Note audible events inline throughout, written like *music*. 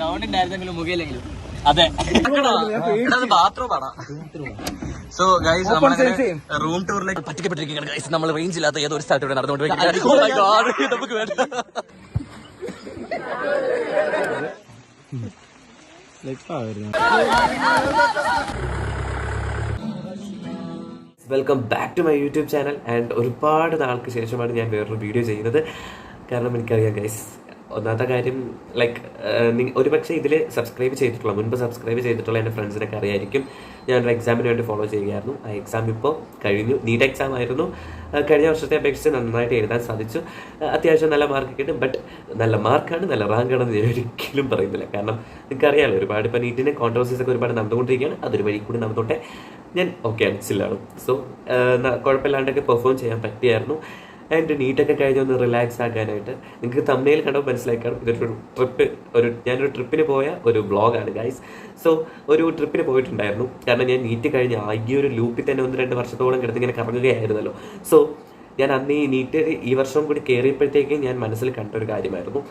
Sound ഉണ്ടായിരുന്നെങ്കിലും മുഖയില്ലെങ്കിലും. അതെ. ബാത്റൂമാണ് സോ ഗൈസ് നമ്മൾ റൂം ടൂറിലേക്ക് പറ്റിക്കപ്പെട്ടിരിക്കുകയാണ്. ഗൈസ് നമ്മൾ റേഞ്ച് ഇല്ലാത്ത ഏതോ ഒരു സ്ഥലത്തൂടെ നടന്നുകൊണ്ട് Oh നമുക്ക് വേണ്ട. Welcome back to my YouTube channel and ഒരുപാട് നാൾക്ക് ശേഷമാണ് ഞാൻ വേറൊരു വീഡിയോ ചെയ്യുന്നത്. കാരണം എനിക്കറിയാം ഗൈസ് ഒന്നാമത്തെ കാര്യം ലൈക്ക് ഒരു പക്ഷേ ഇതിൽ സബ്സ്ക്രൈബ് ചെയ്തിട്ടുള്ള മുൻപ് സബ്സ്ക്രൈബ് ചെയ്തിട്ടുള്ള എന്റെ ഫ്രണ്ട്സിനൊക്കെ അറിയായിരിക്കും. ഞാനൊരു എക്സാമിന് വേണ്ടി ഫോളോ ചെയ്യുകയായിരുന്നു. ആ എക്സാം ഇപ്പോൾ കഴിഞ്ഞു. നീറ്റ് എക്സാം ആയിരുന്നു. കഴിഞ്ഞ വർഷത്തെ അപേക്ഷിച്ച് നന്നായിട്ട് എഴുതാൻ സാധിച്ചു. അത്യാവശ്യം നല്ല മാർക്ക് കിട്ടും. ബട്ട് നല്ല മാർക്കാണ് നല്ല റാങ്കാണെന്ന് ഞാൻ ഒരിക്കലും പറയുന്നില്ല. കാരണം നിങ്ങൾക്കറിയാമല്ലോ ഒരുപാട് ഇപ്പോൾ നീറ്റിന്റെ കോൺട്രവേഴ്സീസ് ഒക്കെ ഒരുപാട് നടന്നുകൊണ്ടിരിക്കുകയാണ്. അതൊരു വഴി കൂടി നടന്നോട്ടെ. ഞാൻ ഓക്കെ ആണ് ചില്ലാണ് സോ കുഴപ്പമില്ലാണ്ടൊക്കെ പെർഫോം ചെയ്യാൻ പറ്റിയായിരുന്നു. ആൻഡ് നീറ്റൊക്കെ കഴിഞ്ഞ് ഒന്ന് റിലാക്സ് ആക്കാനായിട്ട് നിങ്ങൾക്ക് തമ്മിൽ കണ്ടോ മനസ്സിലാക്കാം ഇതൊരു ട്രിപ്പ് ഒരു ഞാനൊരു ട്രിപ്പിന് പോയ ഒരു ബ്ലോഗാണ് ഗൈസ് സോ ഒരു ട്രിപ്പിന് പോയിട്ടുണ്ടായിരുന്നു. കാരണം ഞാൻ നീറ്റ് കഴിഞ്ഞ് ആകെ ഒരു ലൂപ്പിൽ തന്നെ ഒന്ന് രണ്ട് വർഷത്തോളം കിടന്ന് ഇങ്ങനെ കറങ്ങുകയായിരുന്നല്ലോ. സോ ഞാൻ അന്ന് ഈ നീറ്റ് ഈ വർഷം കൂടി കയറിയപ്പോഴത്തേക്ക് ഞാൻ മനസ്സിൽ കണ്ട ഒരു കാര്യമായിരുന്നു.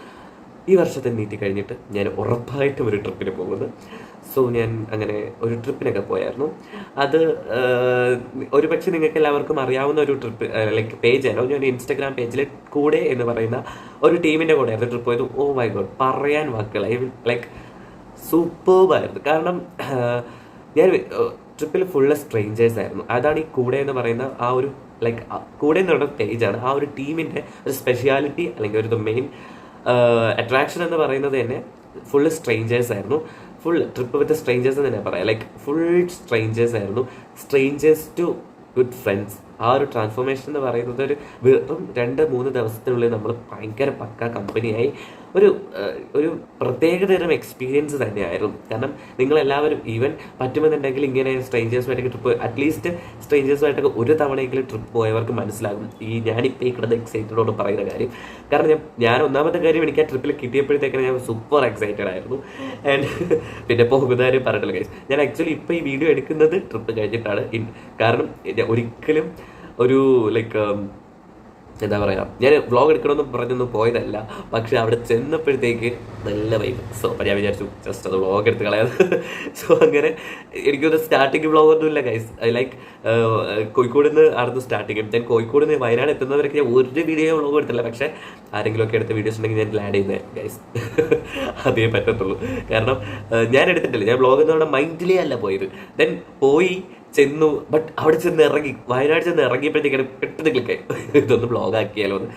ഈ വർഷത്തെ നീറ്റ് കഴിഞ്ഞിട്ട് ഞാൻ ഉറപ്പായിട്ടും ഒരു ട്രിപ്പിന് പോകുന്നത് സോ ഞാൻ അങ്ങനെ ഒരു ട്രിപ്പിനൊക്കെ പോയായിരുന്നു. അത് ഒരു ഒരുപക്ഷെ നിങ്ങൾക്ക് എല്ലാവർക്കും അറിയാവുന്ന ഒരു ട്രിപ്പ് ലൈക്ക് പേജാണ് ഞാൻ ഇൻസ്റ്റാഗ്രാം പേജിൽ കൂടെ എന്ന് പറയുന്ന ഒരു ടീമിന്റെ കൂടെ ആയിരുന്നു ട്രിപ്പ് പോയത്. ഓ മൈ ഗോഡ് പറയാൻ വാക്കുകൾ ഐ ലൈക്ക് സൂപ്പർബായിരുന്നു കാരണം ഞാൻ ട്രിപ്പിൽ ഫുള്ള് സ്ട്രേഞ്ചേഴ്സ് ആയിരുന്നു. അതാണ് ഈ കൂടെ എന്ന് പറയുന്ന ആ ഒരു ലൈക്ക് കൂടെ എന്ന് പറയുന്ന പേജാണ് ആ ഒരു ടീമിന്റെ ഒരു സ്പെഷ്യാലിറ്റി അല്ലെങ്കിൽ ഒരു മെയിൻ അട്രാക്ഷൻ എന്ന് പറയുന്നത് തന്നെ ഫുള്ള് സ്ട്രേഞ്ചേഴ്സ് ആയിരുന്നു. ഫുൾ ട്രിപ്പ് വിത്ത് സ്ട്രേഞ്ചേഴ്സ് എന്ന് തന്നെ പറയാം. ലൈക്ക് ഫുൾ സ്ട്രേഞ്ചേഴ്സ് ആയിരുന്നു. സ്ട്രേഞ്ചേഴ്സ് ടു ഗുഡ് ഫ്രണ്ട്സ് ആ ഒരു ട്രാൻസ്ഫോർമേഷൻ എന്ന് പറയുന്നത് ഒരു വെറും രണ്ട് മൂന്ന് ദിവസത്തിനുള്ളിൽ നമ്മൾ ഭയങ്കര പക്ക കമ്പനിയായി ഒരു ഒരു പ്രത്യേകതരം എക്സ്പീരിയൻസ് തന്നെയായിരുന്നു. കാരണം നിങ്ങളെല്ലാവരും ഈവൻ പറ്റുമെന്നുണ്ടെങ്കിൽ ഇങ്ങനെ സ്ട്രേഞ്ചേഴ്സുമായിട്ടൊക്കെ ട്രിപ്പ് അറ്റ്ലീസ്റ്റ് സ്ട്രേഞ്ചേഴ്സുമായിട്ടൊക്കെ ഒരു തവണയെങ്കിലും ട്രിപ്പ് പോയവർക്ക് മനസ്സിലാകും. ഈ ഞാനിപ്പോൾ ഈ കിടന്ന് എക്സൈറ്റഡോട് പറയുന്ന കാര്യം. കാരണം ഞാൻ ഞാൻ ഒന്നാമത്തെ കാര്യം എനിക്ക് ആ ട്രിപ്പിൽ കിട്ടിയപ്പോഴത്തേക്കാണ് ഞാൻ സൂപ്പർ എക്സൈറ്റഡ് ആയിരുന്നു. ആൻഡ് പിന്നെ പോകുന്നതാരും പറഞ്ഞിട്ടില്ല guys. ഞാൻ ആക്ച്വലി ഇപ്പോൾ ഈ വീഡിയോ എടുക്കുന്നത് ട്രിപ്പ് കഴിഞ്ഞിട്ടാണ്. കാരണം ഒരിക്കലും ഒരു ലൈക്ക് എന്താ പറയുക ഞാൻ വ്ളോഗ് എടുക്കണമെന്ന് പറഞ്ഞൊന്നും പോയതല്ല പക്ഷെ അവിടെ ചെന്നപ്പോഴത്തേക്ക് നല്ല വൈബ് സോ അപ്പം ഞാൻ വിചാരിച്ചു ജസ്റ്റ് അത് വ്ളോഗ് എടുത്ത് കളയാതെ സോ *laughs* അങ്ങനെ എനിക്കൊരു സ്റ്റാർട്ടിങ് വ്ളോഗ് ഒന്നുമില്ല ഗൈസ് ലൈക്ക് കോഴിക്കോട് നിന്ന് ആയിരുന്നു സ്റ്റാർട്ടിങ് ഞാൻ കോഴിക്കോട് നിന്ന് വയനാട് എത്തുന്നവരൊക്കെ ഞാൻ ഒരു വീഡിയോ വ്ളോഗ് എടുത്തില്ല പക്ഷെ ആരെങ്കിലുമൊക്കെ എടുത്ത വീഡിയോസ് ഉണ്ടെങ്കിൽ ഞാൻ ആഡ് ചെയ്യുന്നത് ഗൈസ് *laughs* അതേ പറ്റത്തുള്ളൂ. കാരണം ഞാൻ എടുത്തിട്ടില്ല. ഞാൻ വ്ളോഗ് എന്ന് പറഞ്ഞാൽ മൈൻഡിലേ അല്ല പോയത്. ദെൻ പോയി ചെന്നു ബട്ട് അവിടെ ചെന്ന് ഇറങ്ങി. വയനാട് ചെന്ന് ഇറങ്ങിയപ്പോഴത്തേക്കാണ് പെട്ടെന്ന് ക്ലിക്ക് *laughs* ഇതൊന്ന് ബ്ലോഗ് ആക്കിയാലോ എന്ന്.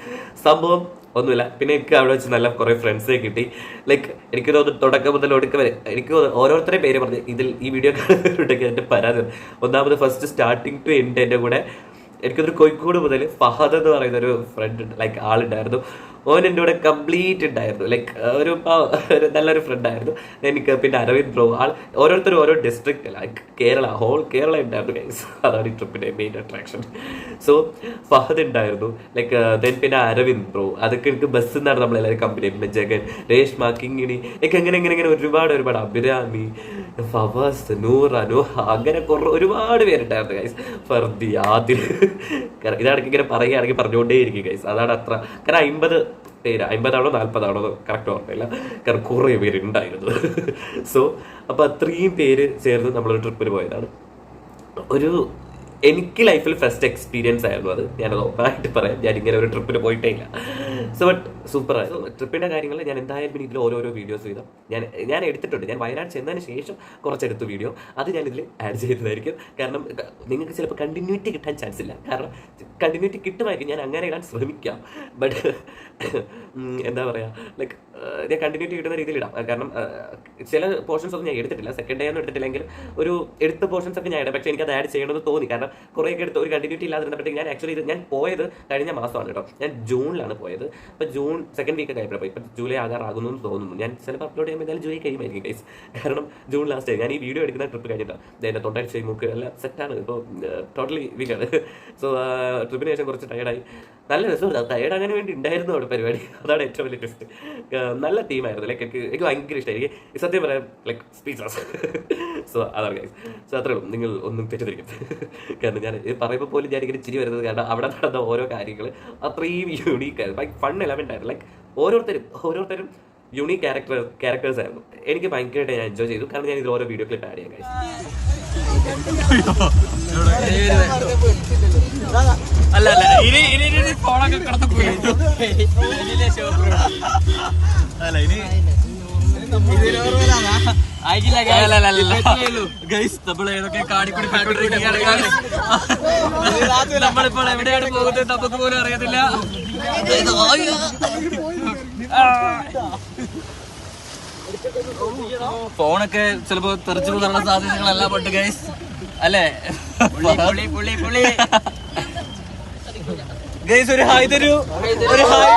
സംഭവം ഒന്നുമില്ല. പിന്നെ എനിക്ക് അവിടെ വെച്ച് നല്ല കുറേ ഫ്രണ്ട്സേ കിട്ടി. ലൈക്ക് എനിക്ക് തോന്നുന്നു തുടക്കം മുതൽ ഒടുക്കം വരെ എനിക്ക് ഓരോരുത്തരെ പേര് പറഞ്ഞ് ഇതിൽ ഈ വീഡിയോ കാണുന്നവരുണ്ടെങ്കിൽ എന്റെ പരാതി ഒന്നാമത് ഫസ്റ്റ് സ്റ്റാർട്ടിങ് ടു എൻഡ് എന്റെ കൂടെ. എനിക്കൊരു കോഴിക്കോട് മുതൽ ഫഹദ് എന്ന് പറയുന്ന ഒരു ഫ്രണ്ട് ലൈക്ക് ആളുണ്ടായിരുന്നു. ഓൻ എന്റെ കൂടെ കംപ്ലീറ്റ് ഉണ്ടായിരുന്നു ലൈക്ക് ഒരു നല്ലൊരു ഫ്രണ്ടായിരുന്നു എനിക്ക് പിന്നെ അരവിന്ദ് ബ്രോ ആൾ ഓരോരുത്തരും ഓരോ district like Kerala whole Kerala ഉണ്ടായിരുന്നു ഗൈസ് *laughs* അതാണ് ഈ ട്രിപ്പിന്റെ മെയിൻ അട്രാക്ഷൻ സോ ഫഹദ് ഉണ്ടായിരുന്നു. ലൈക്ക് ദെൻ പിന്നെ അരവിന്ദ് ബ്രോ അതൊക്കെ എനിക്ക് ബസ്സിൽ നിന്നാണ് നമ്മളെല്ലാവരും കമ്പനി ജഗൻ രേഷ്മ കിങ്ങിണി ലൈക്ക് അങ്ങനെ ഇങ്ങനെ ഇങ്ങനെ ഒരുപാട് ഒരുപാട് അഭിരാമി ഫവാസ് നൂറ നൂഹ അങ്ങനെ കുറേ ഒരുപാട് പേരുണ്ടായിരുന്നു ഗൈസ് ഫർദി ആദിൽ. ഇതാണെങ്കിൽ ഇങ്ങനെ പറയുകയാണെങ്കിൽ പറഞ്ഞുകൊണ്ടേയിരിക്കും ഗൈസ് അതാണ് അത്ര കാരണം അമ്പത് പേര്. അമ്പതാണോ നാൽപ്പതാണോ കറക്റ്റ് ഓർമ്മയില്ല. കാരണം കുറേ പേര് ഉണ്ടായിരുന്നു സോ *laughs* അപ്പോൾ അത്രയും പേര് ചേർന്ന് നമ്മളൊരു ട്രിപ്പിന് പോയതാണ്. ഒരു എനിക്ക് ലൈഫിൽ ഫസ്റ്റ് എക്സ്പീരിയൻസ് ആയിരുന്നു അത്. ഞാനത് ഓപ്പണായിട്ട് പറയാം. ഞാൻ ഇങ്ങനെ ഒരു ട്രിപ്പിന് പോയിട്ടേ ഇല്ല. സോ ബട്ട് സൂപ്പർ ആയിരുന്നു. ട്രിപ്പിന്റെ കാര്യങ്ങൾ ഞാൻ എന്തായാലും പിന്നെ ഇതിൽ ഓരോരോ വീഡിയോസ് ചെയ്താൽ ഞാൻ ഞാൻ എടുത്തിട്ടുണ്ട്. ഞാൻ വയനാട് ചെന്നതിന് ശേഷം കുറച്ചെടുത്തു വീഡിയോ അത് ഞാൻ ഇതിൽ ആഡ് ചെയ്തതായിരിക്കും. കാരണം നിങ്ങൾക്ക് ചിലപ്പോൾ കണ്ടിന്യൂറ്റി കിട്ടാൻ ചാൻസ് ഇല്ല. കാരണം കണ്ടിന്യൂറ്റി കിട്ടുമായിരിക്കും. ഞാൻ അങ്ങനെ ഇടാൻ ശ്രമിക്കാം. ബട്ട് എന്താ പറയുക ലൈക്ക് ഞാൻ കണ്ടിന്യൂറ്റി കിട്ടുന്ന രീതിയിൽ ഇടാം. കാരണം ചില പോർഷൻസ് ഒന്നും ഞാൻ എടുത്തിട്ടില്ല. സെക്കൻഡ് ഡേ ഒന്നും എടുത്തിട്ടില്ലെങ്കിൽ ഒരു എടുത്ത പോർഷൻസ് ഒക്കെ ഞാൻ ഇടാം. പക്ഷേ എനിക്ക് അത് ആഡ് ചെയ്യണമെന്ന് തോന്നി. കാരണം കുറേയൊക്കെ എടുത്ത് ഒരു കണ്ടിന്യൂറ്റി ഇല്ലാതിരുന്നപ്പോഴത്തേക്ക് ഞാൻ ആക്ച്വലി ഇത് ഞാൻ പോയത് കഴിഞ്ഞ മാസമാണ് കേട്ടോ. ഞാൻ ജൂണിലാണ് പോയത്. അപ്പോൾ ജൂൺ സെക്കൻഡ് വീക്ക് കഴിയപ്പോൾ ഇപ്പം ജൂലൈ ആകാറാകുന്നു എന്ന് തോന്നുന്നു. ഞാൻ ചിലപ്പോൾ അപ്ലോഡ് ചെയ്യുമ്പോൾ എന്തായാലും ജൂലൈ കഴിയുമായിരിക്കും ഗൈസ് കാരണം ജൂൺ ലാസ്റ്റ് ഞാൻ ഈ വീഡിയോ എടുക്കുന്ന ട്രിപ്പ് കഴിഞ്ഞിട്ടാണ് എന്റെ തൊണ്ടടിച്ച് മൂക്ക്. എല്ലാം സെറ്റാണ് ഇപ്പോൾ ടോട്ടലി വീക്കാണ് സോ ട്രിപ്പിന് ശേഷം കുറച്ച് ടയർഡായി നല്ല രസമാണ് തയ്യാട് അങ്ങനെ വേണ്ടി ഉണ്ടായിരുന്നു അവിടെ പരിപാടി. അതാണ് ഏറ്റവും വലിയ ട്വിസ്റ്റ് നല്ല തീമായിരുന്നു ലൈക്ക് എനിക്ക് എനിക്ക് ഭയങ്കര ഇഷ്ടമായി എനിക്ക് സത്യം പറയാം ലൈക്ക് സ്പീച്ചസ് സോ അതാണ് ഗൈസ് സോ അത്രേ ഉള്ളൂ. നിങ്ങൾ ഒന്നും തെറ്റിദ്ധരിക്കും കാരണം ഞാൻ ഇത് പറയുമ്പോൾ പോലും ഞാൻ ഇങ്ങനെ ചിരി വരുന്നത് കാരണം അവിടെ നടന്ന ഓരോ കാര്യങ്ങൾ അത്രയും യുണീക്ക് ആയിരുന്നു. ലൈക്ക് ഫൺ എലമെന്റ് ആയിരുന്നു. ലൈക്ക് ഓരോരുത്തരും ഓരോരുത്തരും യുണീക് ക്യാരക്ടർ ക്യാരക്ടേഴ്സ് ആയിരുന്നു. എനിക്ക് ഭയങ്കരമായിട്ട് ഞാൻ എൻജോയ് ചെയ്തു. കാരണം ഞാൻ ഇതിൽ ഓരോ വീഡിയോ ക്ലിപ്പ് ആഡ് ചെയ്യാം guys. അല്ല അല്ല ഇനി ഇനി ഇനി ഫോണൊക്കെ കടന്നു പോയി അല്ല ഇനി. നമ്മളിപ്പോൾ എവിടെയാണ് പോകുന്നത് നമുക്ക് പോലും അറിയത്തില്ല. ഫോണൊക്കെ ചിലപ്പോ തെറിച്ചു പോകാനുള്ള സാധ്യതകളെല്ലാം ഉണ്ട് ഗൈസ് അല്ലേ? പുള്ളി പുള്ളി പുള്ളി. ഗൈസ് ഒരു ഹായ് തരൂ. ഒരു hi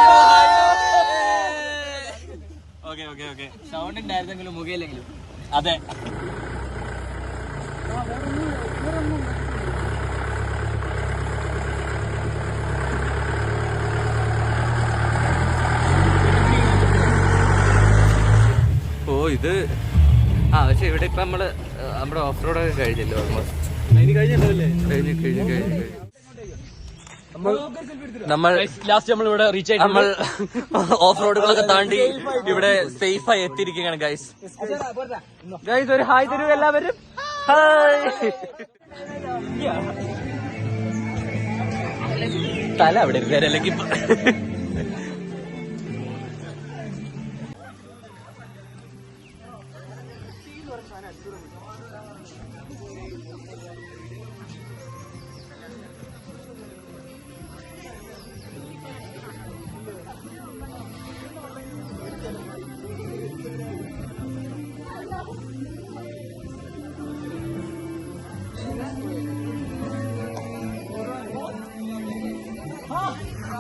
okay okay okay sound ഉണ്ടായിരുന്നെങ്കിലും മുഖയില്ലെങ്കിലും. അതെ. ഓ ഇത് ആ പക്ഷെ ഇവിടെ ഇപ്പൊ നമ്മൾ നമ്മുടെ ഓഫ് റോഡൊക്കെ കഴിഞ്ഞല്ലോ ഓൾമോസ്റ്റ് കഴിഞ്ഞു കഴിഞ്ഞു കഴിഞ്ഞു. നമ്മൾ ലാസ്റ്റ് നമ്മൾ ഇവിടെ റീച്ച് ആയി നമ്മൾ ഓഫ് റോഡുകളൊക്കെ താണ്ടി ഇവിടെ സേഫ് ആയി എത്തിയിരിക്കുകയാണ് ഗൈസ് ഗൈസ് ഒരു ഹായ് തരൂ എല്ലാവരും. ഹായ് തല അവിടെ ഇരിക്കാൻ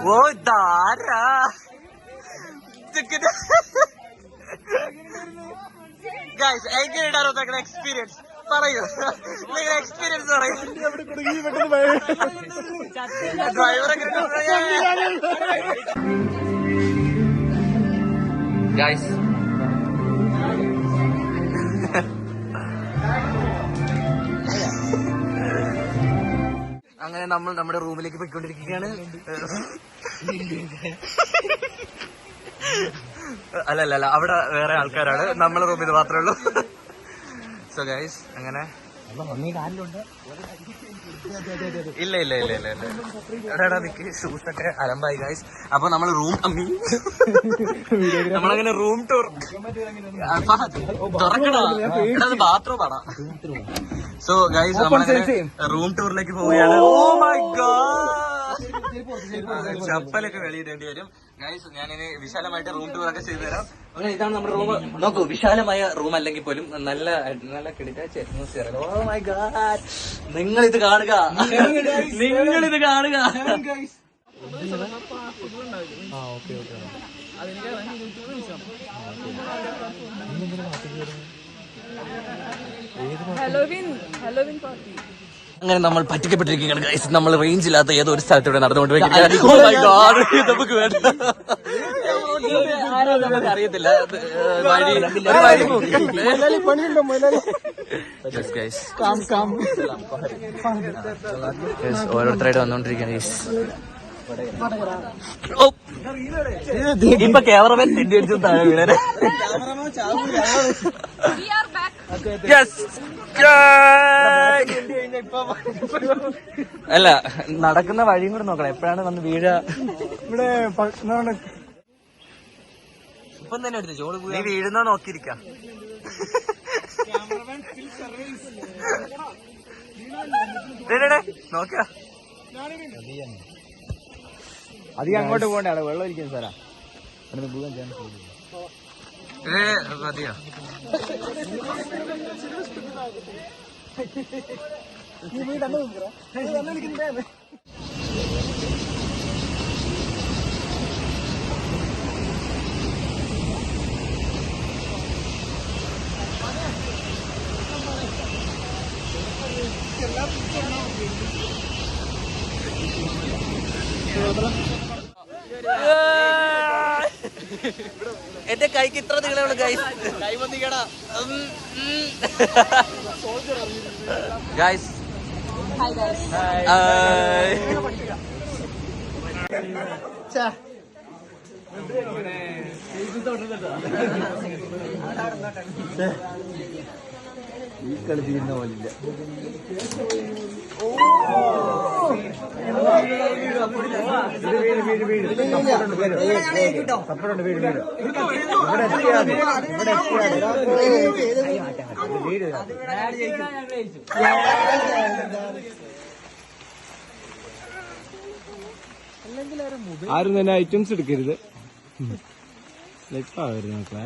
ഓ താരാ ഗൈസ് എങ്ങനെയുണ്ടായിരുന്നു നിങ്ങളുടെ എക്സ്പീരിയൻസ് പറയൂ നിങ്ങളുടെ എക്സ്പീരിയൻസ് പറയൂ ഡ്രൈവർ ഗൈസ് നമ്മൾ നമ്മുടെ റൂമിലേക്ക് പോയിക്കൊണ്ടിരിക്കുകയാണ്. അല്ല അല്ല അല്ല. അവിടെ വേറെ ആൾക്കാരാണ്. നമ്മളെ റൂമിൽ മാത്രമേ ഉള്ളൂ. സോ ഗൈസ് അങ്ങനെ ഇല്ല ഇല്ല ഇല്ല ഇല്ല ഇല്ല. എടാടാ നിക്ക്. ഷൂസ് ഒക്കെ അലമ്പായി ഗായ്സ് അപ്പൊ നമ്മൾ റൂം അമ്മി. നമ്മളങ്ങനെ റൂം ടൂർ തുറക്കണോ ബാത്റൂം ആണോ സോ ഗൈസ് നമ്മളങ്ങനെ റൂം ടൂറിലേക്ക് പോവുകയാണ്. ഓ മൈ ഗോഡ് ചപ്പലൊക്കെ വെളിയിടേണ്ടി വരും. ഗൈസ് ഞാനിനി വിശാലമായിട്ട് റൂം ടൂർ ഒക്കെ ചെയ്തു തരാം. അങ്ങനെ ഇതാണ് നമ്മുടെ റൂം നോക്കൂ വിശാലമായ റൂം അല്ലെങ്കിൽ പോലും നല്ല നല്ല കിടക്കാച്ച അറ്റ്മോസ്ഫിയർ ഓ മൈ ഗാഡ് നിങ്ങൾ ഇത് കാണുക. നിങ്ങൾ ഇത് കാണുക ഹലോവിൻ ഹലോവിൻ പാർട്ടി അങ്ങനെ നമ്മൾ പറ്റിക്കപ്പെട്ടിരിക്കുകയാണ് ഗൈസ് നമ്മൾ റേഞ്ച് ഇല്ലാത്ത ഏതോ ഒരു സ്ഥലത്തൂടെ നടന്നുകൊണ്ടിരിക്കുകയാണ്. നമുക്ക് വേണ്ട. നമുക്ക് അറിയത്തില്ല ഓരോരുത്തരായിട്ട് വന്നോണ്ടിരിക്കുകയാണ്. ഇപ്പൊ ക്യാമറമാൻ തെറ്റി അടിച്ചു താഴെ വീണേ അല്ല നടക്കുന്ന വഴിയും കൂടെ നോക്കണം. എപ്പോഴാണ് വന്ന് വീഴ? ഇവിടെ ഇപ്പം തന്നെ എടുത്തു ചോട് നീ വീഴുന്ന നോക്കിയിരിക്ക. നോക്ക അധികം അങ്ങോട്ട് പോകണ്ടാണ് വെള്ളം ഇരിക്കുന്ന സ്ഥലം. അവിടെ പോകാൻ ചാൻസ് മതിയോ? എന്റെ കൈക്ക് ഇത്ര കൈ ഗൈസ് ഗൈസ് ഈ കളി തീരുന്ന പോലില്ല വീട് വീട് വീട് വീട് വീട് വീട് വീട് ആരും തന്നെ ഐറ്റംസ് എടുക്കരുത് വരുന്നത് മക്കളെ.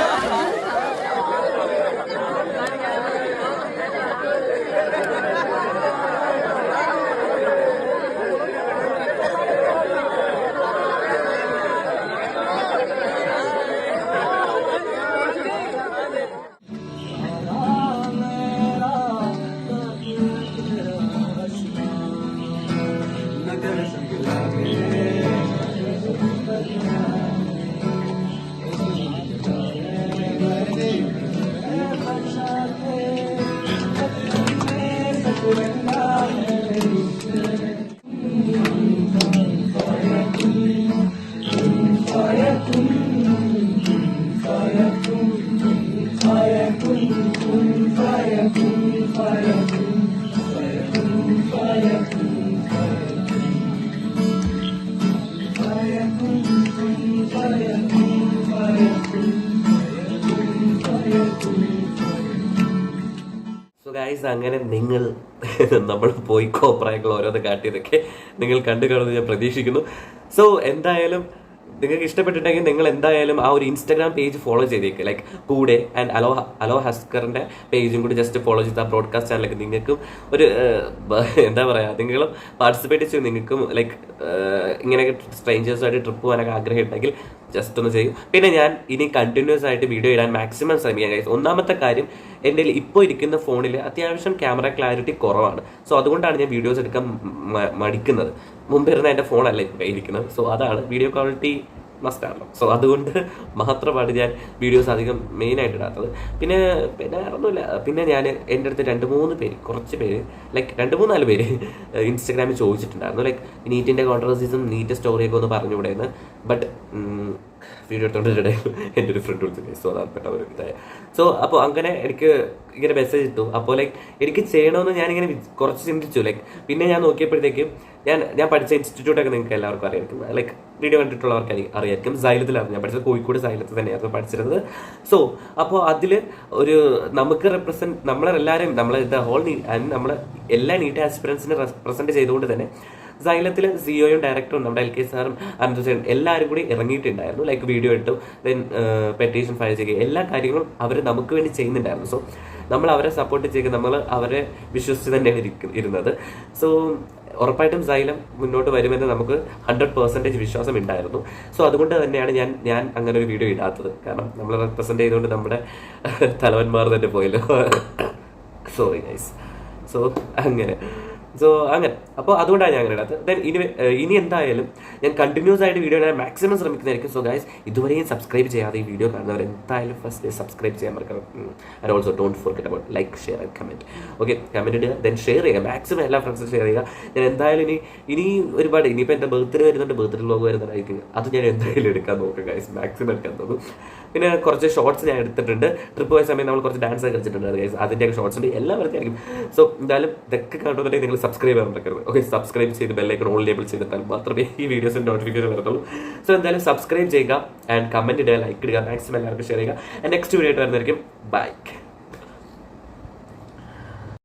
ഗൈസ് അങ്ങനെ നിങ്ങൾ *laughs* നമ്മൾ പോയി കോപ്രായങ്ങൾ ഓരോന്ന് കാട്ടിയതൊക്കെ നിങ്ങൾ കണ്ടു കാണുമെന്ന് ഞാൻ പ്രതീക്ഷിക്കുന്നു. സോ എന്തായാലും നിങ്ങൾക്ക് ഇഷ്ടപ്പെട്ടിട്ടുണ്ടെങ്കിൽ നിങ്ങൾ എന്തായാലും ആ ഒരു ഇൻസ്റ്റാഗ്രാം പേജ് ഫോളോ ചെയ്തേക്ക്. ലൈക്ക് കൂടെ ആൻഡ് അലോ അലോ ഹസ്കറിന്റെ പേജും കൂടി ജസ്റ്റ് ഫോളോ ചെയ്ത് ആ ബ്രോഡ്കാസ്റ്റ് ചാനലൊക്കെ നിങ്ങൾക്കും ഒരു എന്താ പറയുക നിങ്ങളും പാർട്ടിസിപ്പേറ്റ് ചെയ്യും നിങ്ങൾക്കും ലൈക്ക് ഇങ്ങനെയൊക്കെ സ്ട്രേഞ്ചേഴ്സുമായിട്ട് ട്രിപ്പ് പോകാനൊക്കെ ആഗ്രഹം ഉണ്ടെങ്കിൽ ജസ്റ്റ് ഒന്ന് ചെയ്യും. പിന്നെ ഞാൻ ഇനി കണ്ടിന്യൂസ് ആയിട്ട് വീഡിയോ ഇടാൻ മാക്സിമം ശ്രമിക്കാം ഒന്നാമത്തെ കാര്യം എന്റെ ഇപ്പോൾ ഇരിക്കുന്ന ഫോണിൽ അത്യാവശ്യം ക്യാമറ ക്ലാരിറ്റി കുറവാണ്. സോ അതുകൊണ്ടാണ് ഞാൻ വീഡിയോസ് എടുക്കാൻ മടിക്കുന്നത്. മുമ്പ് ഇരുന്ന എന്റെ ഫോണല്ല ഇപ്പോൾ കയ്യിരിക്കുന്നത് സോ അതാണ് വീഡിയോ ക്വാളിറ്റി മസ്റ്റ് ആണല്ലോ സോ അതുകൊണ്ട് മാത്രമാണ് ഞാൻ വീഡിയോസ് അധികം മെയിനായിട്ട് ഇടാത്തത്. പിന്നെ പിന്നെ ഒന്നുമില്ല പിന്നെ ഞാൻ എന്റെ അടുത്ത് രണ്ട് മൂന്ന് പേര് കുറച്ച് പേര് ലൈക്ക് രണ്ട് മൂന്ന് നാല് പേര് ഇൻസ്റ്റാഗ്രാമിൽ ചോദിച്ചിട്ടുണ്ടായിരുന്നു. ലൈക്ക് നീറ്റിന്റെ കോൺട്രവേഴ്സീസും നീറ്റ് സ്റ്റോറിയൊക്കെ ഒന്ന് പറഞ്ഞുകൂടെയെന്ന് ബട്ട് വീഡിയോ എടുത്തോണ്ടിരിക്കട്ടെ എന്റെ ഒരു ഫ്രണ്ട് വിളിച്ചിട്ട് സോ അതാണ് പെട്ട ഒരു ഇതായ. സോ അപ്പോൾ അങ്ങനെ എനിക്ക് ഇങ്ങനെ മെസ്സേജ് ഇട്ടു. അപ്പോൾ ലൈക്ക് എനിക്ക് ചെയ്യണമെന്ന് ഞാനിങ്ങനെ കുറച്ച് ചിന്തിച്ചു. ലൈക്ക് പിന്നെ ഞാൻ നോക്കിയപ്പോഴത്തേക്കും ഞാൻ ഞാൻ പഠിച്ച ഇൻസ്റ്റിറ്റ്യൂട്ടൊക്കെ നിങ്ങൾക്ക് എല്ലാവർക്കും അറിയായിരിക്കും. ലൈക്ക് വീഡിയോ കണ്ടിട്ടുള്ളവർക്ക് അറി- അറിയായിരിക്കും. സൈലത്തിലാണ് ഞാൻ പഠിച്ചത് കോഴിക്കോട് സൈലത്ത് തന്നെയായിരുന്നു പഠിച്ചിരുന്നത്. സോ അപ്പോൾ അതിൽ ഒരു നമുക്ക് റെപ്രസെന്റ് നമ്മളെല്ലാവരും നമ്മളെ ദ ഹോൾ നമ്മളെ എല്ലാ നീറ്റ് ആസ്പിറൻസിനെ റെപ്രസെന്റ് ചെയ്തുകൊണ്ട് തന്നെ സൈലത്തിൽ സിഒയും ഡയറക്ടറും നമ്മുടെ എൽ കെ സാറും അനന്തസേൻ എല്ലാവരും കൂടി ഇറങ്ങിയിട്ടുണ്ടായിരുന്നു. ലൈക്ക് വീഡിയോ ഇട്ടു ദെൻ പെറ്റീഷൻ ഫയൽ ചെയ്യുക എല്ലാ കാര്യങ്ങളും അവർ നമുക്ക് വേണ്ടി ചെയ്യുന്നുണ്ടായിരുന്നു. സോ നമ്മൾ അവരെ സപ്പോർട്ട് ചെയ്യുക നമ്മൾ അവരെ വിശ്വസിച്ച് തന്നെയാണ് ഇരുന്നത്. സോ ഉറപ്പായിട്ടും സൈലം മുന്നോട്ട് വരുമെന്ന് നമുക്ക് ഹൺഡ്രഡ് പെർസെന്റേജ് വിശ്വാസം ഉണ്ടായിരുന്നു. സോ അതുകൊണ്ട് തന്നെയാണ് ഞാൻ ഞാൻ അങ്ങനെ ഒരു വീഡിയോ ഇടാത്തത്. കാരണം നമ്മൾ റെപ്രസെന്റ് ചെയ്തുകൊണ്ട് നമ്മുടെ തലവന്മാർ തന്നെ പോയല്ലോ. സോറി ഗൈസ് സോ അങ്ങനെ. സോ അങ്ങനെ. അപ്പോൾ അതുകൊണ്ടാണ് ഞാൻ അങ്ങനെ ഇടാത്തത്. ദെൻ ഇനി ഇനി എന്തായാലും ഞാൻ കണ്ടിന്യൂസ് ആയിട്ട് വീഡിയോ ഇടാൻ മാക്സിമം ശ്രമിക്കുന്നതായിരിക്കും. സോ ഗൈസ് ഇതുവരെയും സബ്സ്ക്രൈബ് ചെയ്യാതെ ഈ വീഡിയോ കാണുന്നവർ എന്തായാലും ഫസ്റ്റ് സബ്സ്ക്രൈബ് ചെയ്യാൻ മറക്കണം. And also don't forget about like share and comment okay comment ഇടുക ദെൻ ഷെയർ ചെയ്യുക. മാക്സിമം എല്ലാ ഫ്രണ്ട്സും ഷെയർ ചെയ്യുക. ഞാൻ എന്തായാലും ഇനി ഇനി ഒരുപാട് ഇനിയിപ്പോൾ എന്റെ ബർത്ത്ഡേ വരുന്നുണ്ട്. ബർത്ത്ഡേ വ്ലോഗ് വരുന്നുണ്ടായിരിക്കും. അത് ഞാൻ എന്തായാലും എടുക്കാൻ നോക്കുക ഗൈസ് മാക്സിമം എടുക്കാൻ നോക്കും. പിന്നെ കുറച്ച് ഷോർട്സ് ഞാൻ എടുത്തിട്ടുണ്ട്. ട്രിപ്പ് പോയ സമയം നമ്മൾ കുറച്ച് ഡാൻസ് ഒക്കെ കളിച്ചിട്ടുണ്ട് ഗൈസ് അതിന്റെയൊക്കെ ഷോർട്സ് ഉണ്ട്. എല്ലാം ആയിരിക്കും. സോ എന്തായാലും ഇതൊക്കെ കണ്ടുകൊണ്ടെങ്കിൽ നിങ്ങൾ സബ്സ്ക്രൈബ് ചെയ്യാൻ മറക്കരുത്. ഓക്കെ സബ്സ്ക്രൈബ് ചെയ്ത് ബെല്ലൈക്കൺ ഓൺ ലേബിൾ ചെയ്തിട്ടാൽ മാത്രമേ ഈ വീഡിയോസിന്റെ നോട്ടിഫിക്കേഷൻ വരത്തുള്ളൂ. സോ എന്തായാലും സബ്സ്ക്രൈബ് ചെയ്യുക ആൻഡ് കമന്റ് ഇടുക ലൈക്ക് ഇടുക മാക്സിമം എല്ലാവർക്കും ഷെയർ ചെയ്യുക. ആൻഡ് നെക്സ്റ്റ് വീഡിയോ ആയിട്ട് വരുന്നതായിരിക്കും. ബൈക്ക്